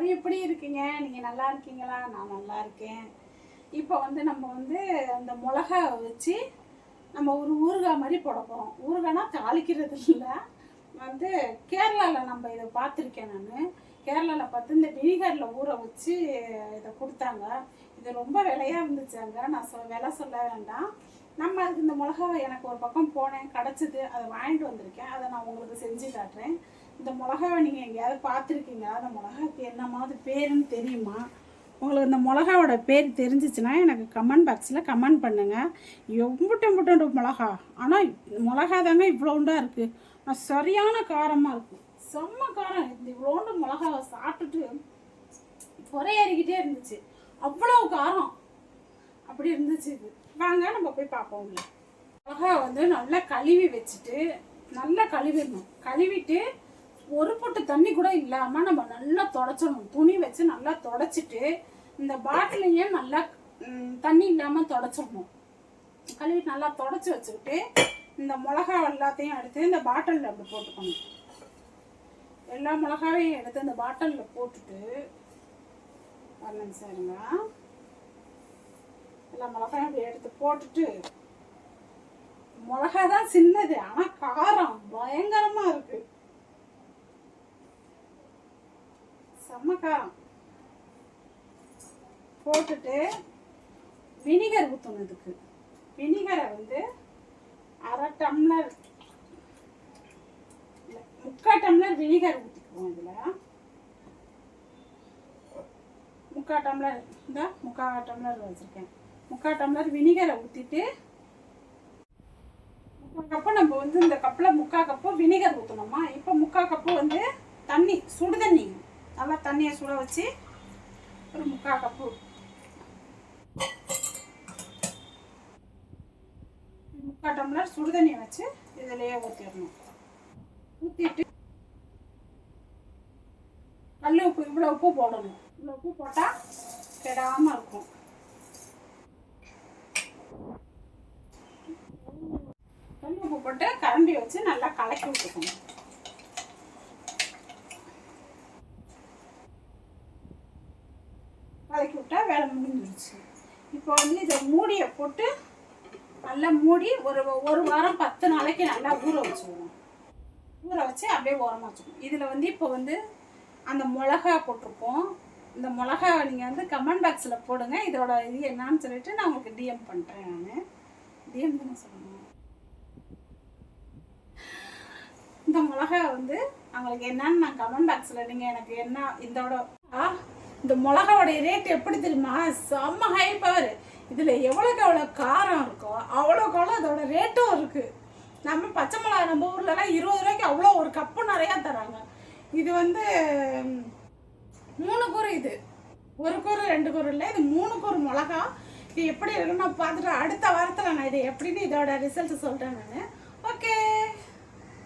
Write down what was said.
எல்லாரும் எப்படி இருக்கீங்க? நீங்கள் நல்லா இருக்கீங்களா? நான் நல்லா இருக்கேன். இப்போ வந்து நம்ம வந்து அந்த மிளகா வச்சு நம்ம ஒரு ஊறுகாய் மாதிரி போட போகிறோம் ஊறுகாய்னா தாளிக்கிறது இல்லை. வந்து கேரளாவில் நம்ம இதை பார்த்துருக்கேன் நான். கேரளாவில் பார்த்து இந்த வினிகரில் ஊற வச்சு இதை கொடுத்தாங்க. இது ரொம்ப விலையாக இருந்துச்சு அங்கே நான் சொ விலை சொல்ல வேண்டாம். நம்ம அதுக்கு இந்த மிளகாவை எனக்கு ஒரு பக்கம் போனேன். கிடச்சிது. அதை வாங்கிட்டு வந்திருக்கேன். அதை நான் உங்களுக்கு செஞ்சு காட்டுறேன். இந்த மிளகாவை நீங்கள் எங்கேயாவது பார்த்துருக்கீங்களா? அந்த மிளகாக்கு என்னமாவது பேருன்னு தெரியுமா? உங்களுக்கு இந்த மிளகாவோட பேர் தெரிஞ்சிச்சுன்னா எனக்கு கமெண்ட் பாக்ஸில் கமெண்ட் பண்ணுங்கள் எம்புட்டு எம்புட்டு மிளகா. ஆனால் மிளகா தாங்க இவ்வளோண்டாக இருக்குது ஆனால் சரியான காரமாக இருக்குது செம்ம காரம். இந்த இவ்வளோண்டு மிளகாவை சாப்பிட்டுட்டு குறையறிக்கிட்டே இருந்துச்சு. அவ்வளோ காரம். அப்படி இருந்துச்சு இது. வாங்க நம்ம போய் பார்ப்போம் மிளகா வந்து நல்லா கழுவி வச்சுட்டு நல்லா கழுவிடணும். கழுவிட்டு தண்ணி கூட இல்லாமல் நம்ம நல்லா தொடச்சிடணும் துணி வச்சு நல்லா தொடச்சிட்டு இந்த பாட்டிலையும் நல்லா தண்ணி இல்லாமல் தொடச்சிடணும். கழுவி நல்லா தொடச்சி வச்சுக்கிட்டு இந்த மிளகா எல்லாத்தையும் எடுத்து இந்த பாட்டிலில் அப்படி போட்டுக்கணும். எல்லா மிளகாவையும் எடுத்து இந்த பாட்டிலில் போட்டுட்டு வரணும் சரிங்க எல்லா மிளகாயும் அப்படி எடுத்து போட்டுட்டு மிளகா தான் சின்னது ஆனால் காரம் பயங்கரமாக இருக்குது செம்ம காரம் போட்டுட்டு வினிகர் ஊற்றணும் இதுக்கு. வினிகரை வந்து அரை டம்ளர் முக்கால் டம்ளர் வினிகர் ஊற்றிக்குவோம் இதில். முக்கால் டம்ளர் இந்த முக்கால் டம்ளர் வச்சுருக்கேன். முக்கால் டம்ளர் வினிகரை ஊற்றிட்டு முக்கால் கப்பு நம்ம வந்து இந்த கப்பில் முக்கால் கப்பு வினிகர் ஊற்றணுமா இப்போ முக்கால் கப்பு வந்து தண்ணி சுடு தண்ணி நல்லா தண்ணியை சுட வச்சு ஒரு முக்கால் கப்பு முக்கால் டம்ளர் சுடுதண்ணியை வச்சு இதிலேயே ஊற்றிடணும் ஊற்றிட்டு கல் உப்பு இவ்வளோ உப்பு போடணும். இவ்வளோ உப்பு போட்டால் கெடாமல் இருக்கும். கல் உப்பு போட்டு கரண்டி வச்சு நல்லா கலக்கி விட்டுக்கணும். கலக்கி விட்டா வேலை முடிஞ்சிருச்சு. இப்போ வந்து இதை மூடியை போட்டு நல்லா மூடி ஒரு ஒரு வாரம் பத்து நாளைக்கு நல்லா ஊற வச்சுருவோம் ஊற வச்சு அப்படியே ஓரமாக வச்சுக்கணும். இதில் வந்து இப்போ வந்து அந்த மிளகா போட்டிருப்போம். இந்த மிளகா நீங்கள் வந்து கமெண்ட் பாக்ஸில் போடுங்க. இதோட இது என்னன்னு சொல்லிட்டு நான் உங்களுக்கு டிஎம் பண்ணுறேன் நான். டிஎம் தானே சொல்லணும். இந்த மிளகா வந்து அவங்களுக்கு என்னன்னு நான் கமெண்ட் பாக்ஸில் நீங்கள் எனக்கு என்ன இதோட ஆ, இந்த மிளகாவோடைய ரேட் எப்படி தெரியுமா? செம்ம ஹை பவர் இதில் எவ்வளோக்கு எவ்வளோ காரம் இருக்கோ அவ்வளோக்கு அவ்வளோ அதோட ரேட்டும் இருக்குது நம்ம பச்சை மிளகா நம்ம ஊர்லலாம் இருபது ரூபாய்க்கு அவ்வளோ ஒரு கப்பு நிறையா தராங்க. இது வந்து மூணு கூறு இது. ஒரு கூறு ரெண்டு கூறு இல்லை இது மூணு கூறு மிளகா. இது எப்படி இருக்குன்னு நான் பார்த்துட்டு அடுத்த வாரத்தில் நான் இது எப்படின்னு இதோட ரிசல்ட் சொல்கிறேன் நான். ஓகே